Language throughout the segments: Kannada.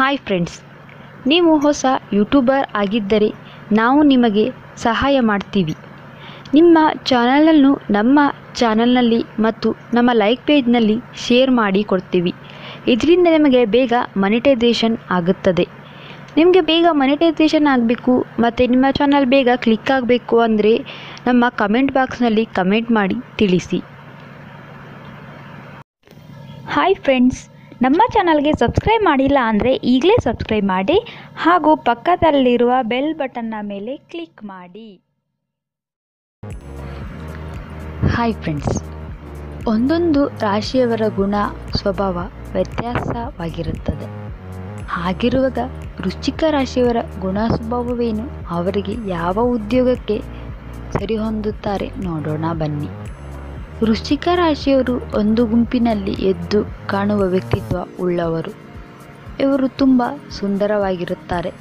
ಹಾಯ್ ಫ್ರೆಂಡ್ಸ್ ನೀವು ಹೊಸ ಯೂಟ್ಯೂಬರ್ ಆಗಿದ್ದರೆ ನಾವು ನಿಮಗೆ ಸಹಾಯ ಮಾಡ್ತೀವಿ. ನಿಮ್ಮ ಚಾನಲನ್ನು ನಮ್ಮ ಚಾನಲ್ನಲ್ಲಿ ಮತ್ತು ನಮ್ಮ ಲೈಕ್ ಪೇಜ್ನಲ್ಲಿ ಶೇರ್ ಮಾಡಿ ಕೊಡ್ತೀವಿ. ಇದರಿಂದ ನಿಮಗೆ ಬೇಗ ಮನಿಟೈಸೇಷನ್ ಆಗುತ್ತದೆ. ನಿಮಗೆ ಬೇಗ ಮನಿಟೈಸೇಷನ್ ಆಗಬೇಕು ಮತ್ತು ನಿಮ್ಮ ಚಾನಲ್ ಬೇಗ ಕ್ಲಿಕ್ ಆಗಬೇಕು ಅಂದರೆ ನಮ್ಮ ಕಮೆಂಟ್ ಬಾಕ್ಸ್ನಲ್ಲಿ ಕಮೆಂಟ್ ಮಾಡಿ ತಿಳಿಸಿ. ಹಾಯ್ ಫ್ರೆಂಡ್ಸ್ ನಮ್ಮ ಚಾನಲ್ಗೆ ಸಬ್ಸ್ಕ್ರೈಬ್ ಮಾಡಿಲ್ಲ ಅಂದರೆ ಈಗಲೇ ಸಬ್ಸ್ಕ್ರೈಬ್ ಮಾಡಿ ಹಾಗೂ ಪಕ್ಕದಲ್ಲಿರುವ ಬೆಲ್ ಬಟನ್ನ ಮೇಲೆ ಕ್ಲಿಕ್ ಮಾಡಿ. ಹಾಯ್ ಫ್ರೆಂಡ್ಸ್, ಒಂದೊಂದು ರಾಶಿಯವರ ಗುಣ, ಸ್ವಭಾವ ವ್ಯತ್ಯಾಸವಾಗಿರುತ್ತದೆ. ಹಾಗಿರುವಾಗ ವೃಶ್ಚಿಕ ರಾಶಿಯವರ ಗುಣ ಸ್ವಭಾವವೇನು? ಅವರಿಗೆ ಯಾವ ಉದ್ಯೋಗಕ್ಕೆ ಸರಿಹೊಂದುತ್ತಾರೆ ನೋಡೋಣ ಬನ್ನಿ. ವೃಶ್ಚಿಕ ರಾಶಿಯವರು ಒಂದು ಗುಂಪಿನಲ್ಲಿ ಎದ್ದು ಕಾಣುವ ವ್ಯಕ್ತಿತ್ವ ಉಳ್ಳವರು. ಇವರು ತುಂಬ ಸುಂದರವಾಗಿರುತ್ತಾರೆ.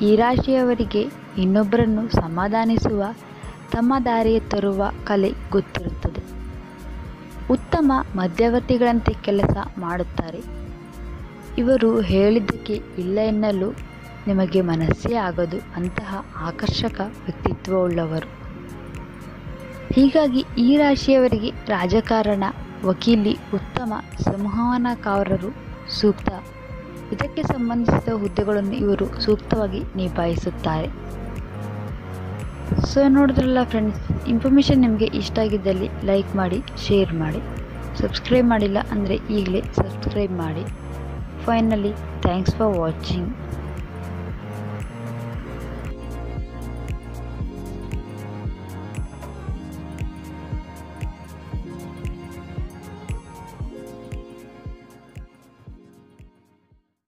ಈ ರಾಶಿಯವರಿಗೆ ಇನ್ನೊಬ್ಬರನ್ನು ಸಮಾಧಾನಿಸುವ, ತಮ್ಮ ದಾರಿಯ ತರುವ ಕಲೆ ಗೊತ್ತಿರುತ್ತದೆ. ಉತ್ತಮ ಮಧ್ಯವರ್ತಿಗಳಂತೆ ಕೆಲಸ ಮಾಡುತ್ತಾರೆ. ಇವರು ಹೇಳಿದ್ದಕ್ಕೆ ಇಲ್ಲ ಎನ್ನಲು ನಿಮಗೆ ಮನಸ್ಸೇ ಆಗದು ಅಂತಹ ಆಕರ್ಷಕ ವ್ಯಕ್ತಿತ್ವವುಳ್ಳವರು ಹೀಗಾಗಿ ಈ ರಾಶಿಯವರಿಗೆ ರಾಜಕಾರಣ, ವಕೀಲಿ, ಉತ್ತಮ ಸಂವಹನಕಾರರು ಸೂಕ್ತ. ಇದಕ್ಕೆ ಸಂಬಂಧಿಸಿದ ಹುದ್ದೆಗಳನ್ನು ಇವರು ಸೂಕ್ತವಾಗಿ ನಿಭಾಯಿಸುತ್ತಾರೆ. ಸೊ ನೋಡಿದ್ರಲ್ಲ ಫ್ರೆಂಡ್ಸ್ ಇನ್ಫಾರ್ಮೇಷನ್ ನಿಮಗೆ ಇಷ್ಟ ಆಗಿದ್ದಲ್ಲಿ ಲೈಕ್ ಮಾಡಿ ಶೇರ್ ಮಾಡಿ. ಸಬ್ಸ್ಕ್ರೈಬ್ ಮಾಡಿಲ್ಲ ಅಂದರೆ ಈಗಲೇ ಸಬ್ಸ್ಕ್ರೈಬ್ ಮಾಡಿ. Finally thanks for watching